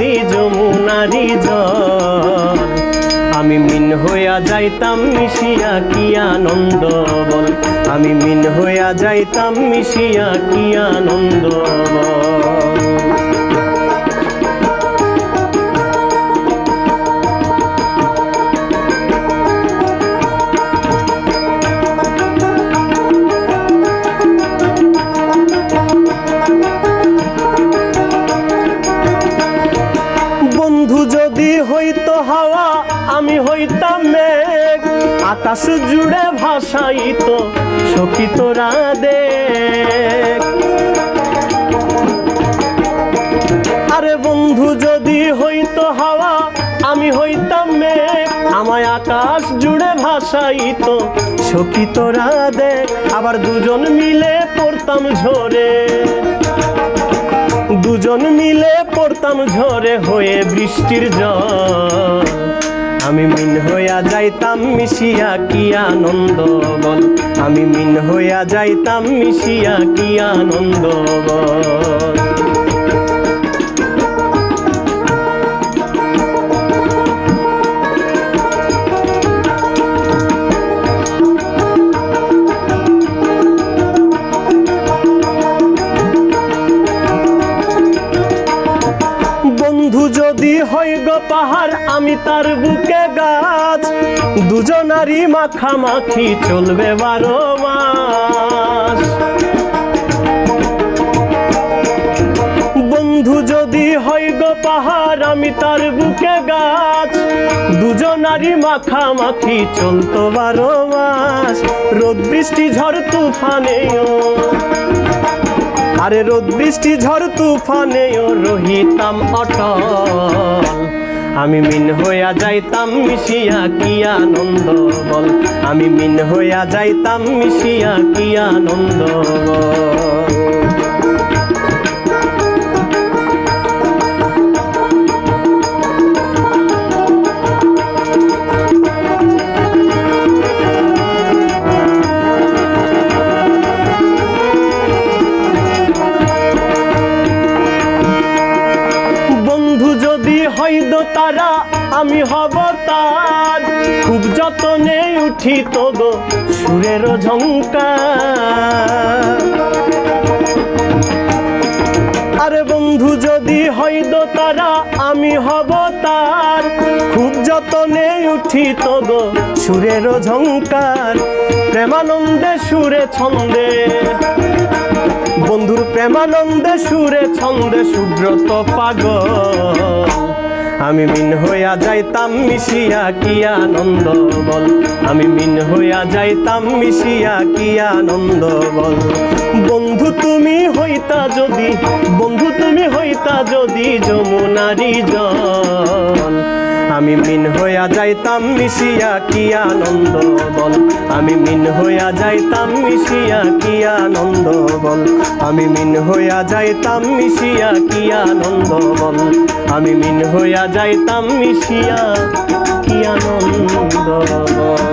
নদী যমুনারি জল আমি মিন হইয়া যাইতাম মিশিয়া কি আনন্দ বল। আমি মিন হইয়া যাইতাম মিশিয়া কি আনন্দ বল। হইতো হাওয়া, আমি হইতাম মেঘ। আকাশ জুড়ে ভাসাইত সখী তোরা আরে বন্ধু, যদি হইতো হাওয়া, আমি হইতাম মেঘ। আমায় আকাশ জুড়ে ভাসাইত সখী তোরা আবার দুজন মিলে পড়তাম ঝরে। দুজন মিলে পড়তাম ঝরে হয়ে বৃষ্টির জল। আমি মিন হইয়া যাইতাম, মিশিয়া কি আনন্দ বল? আমি মিন হইয়া যাইতাম, মিশিয়া কি আনন্দ বল? যদি হয় গো পাহাড়, আমি তার বুকে গাছ। দুজনারই মাখামাখি চলবে বারো মাস। বন্ধু যদি হয় গো পাহাড়, আমি তার বুকে গাছ। দুজনারই মাখামাখি চলতো বারো মাস। রোদ, বৃষ্টি, ঝড়, তুফানেও আরে রোদ, বৃষ্টি, ঝড় তুফানে ও রহিতাম অটল। আমি মিন হইয়া যাইতাম, মিশিয়া কি আনন্দ বল? আমি মিন হইয়া যাইতাম, মিশিয়া কি আনন্দ বল? যদি তারা, আমি হব তার। খুব যতনে উঠি গো সুরের ঝঙ্কার আরে বন্ধু যদি হইদ তারা, আমি হব তার। খুব যতনে উঠি গো সুরের ঝঙ্কার প্রেমানন্দে সুরে ছন্দে। বন্ধুর প্রেমানন্দে সুরে ছন্দে সুব্রত পাগল। আমি মিন হইয়া যাইতাম, মিশিয়া কি আনন্দ বল? আমি মিন হইয়া যাইতাম, মিশিয়া কি আনন্দ বল? বন্ধু তুমি হইতা যদি, বন্ধু তুমি হইতা যদি যমুনারি জল। আমি মিন হইয়া যাইতাম, মিশিয়া কি আনন্দ বল? আমি মিন হইয়া যাইতাম, মিশিয়া কি আনন্দ বল? আমি মিন হইয়া যাইতাম, মিশিয়া কি আনন্দ বল? আমি মিন হইয়া যাইতাম, মিশিয়া কি আনন্দ বল?